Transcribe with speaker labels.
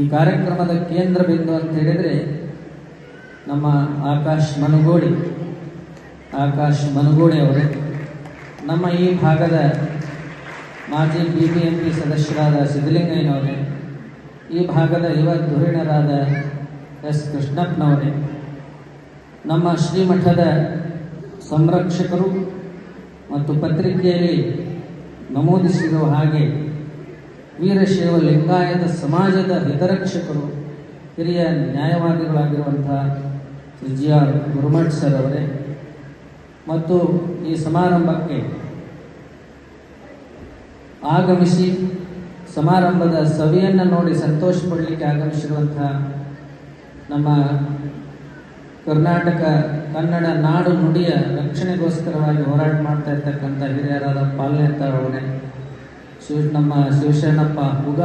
Speaker 1: ಈ ಕಾರ್ಯಕ್ರಮದ ಕೇಂದ್ರ ಬಿಂದು ಅಂತ ಹೇಳಿದ್ರೆ ನಮ್ಮ ಆಕಾಶ್ ಮನುಗೋಡಿ ಆಕಾಶ್ ಮನುಗೋಡಿ ಅವರು. ನಮ್ಮ ಈ ಭಾಗದ ಮಾಜಿ ಬಿ ಬಿ ಎಂ ಸದಸ್ಯರಾದ ಸಿದ್ದಲಿಂಗಯ್ಯನವರೇ ಈ ಭಾಗದ ಯುವ ಧುರೀಣರಾದ ಎಸ್ ಕೃಷ್ಣಪ್ಪನವರೇ. ನಮ್ಮ ಶ್ರೀಮಠದ ಸಂರಕ್ಷಕರು ಮತ್ತು ಪತ್ರಿಕೆಯಲ್ಲಿ ನಮೂದಿಸಿರುವ ಹಾಗೆ ವೀರಶೈವ ಲಿಂಗಾಯತ ಸಮಾಜದ ಹಿತರಕ್ಷಕರು, ಹಿರಿಯ ನ್ಯಾಯವಾದಿಗಳಾಗಿರುವಂಥ ಜಿ ಆರ್ ಗುರುಮಠ್ ಸರ್ ಅವರೇ. ಮತ್ತು ಈ ಸಮಾರಂಭಕ್ಕೆ ಆಗಮಿಸಿ ಸಮಾರಂಭದ ಸವಿಯನ್ನು ನೋಡಿ ಸಂತೋಷ ಪಡಲಿಕ್ಕೆ ಆಗಮಿಸಿರುವಂಥ ನಮ್ಮ ಕರ್ನಾಟಕ ಕನ್ನಡ ನಾಡು ನುಡಿಯ ರಕ್ಷಣೆಗೋಸ್ಕರವಾಗಿ ಹೋರಾಟ ಮಾಡ್ತಾ ಇರ್ತಕ್ಕಂಥ ಹಿರಿಯರಾದ ಪಾಲನೇತ ಅವರೇ ಶಿವ ನಮ್ಮ ಶಿವಶರಣಪ್ಪ ಹುಗ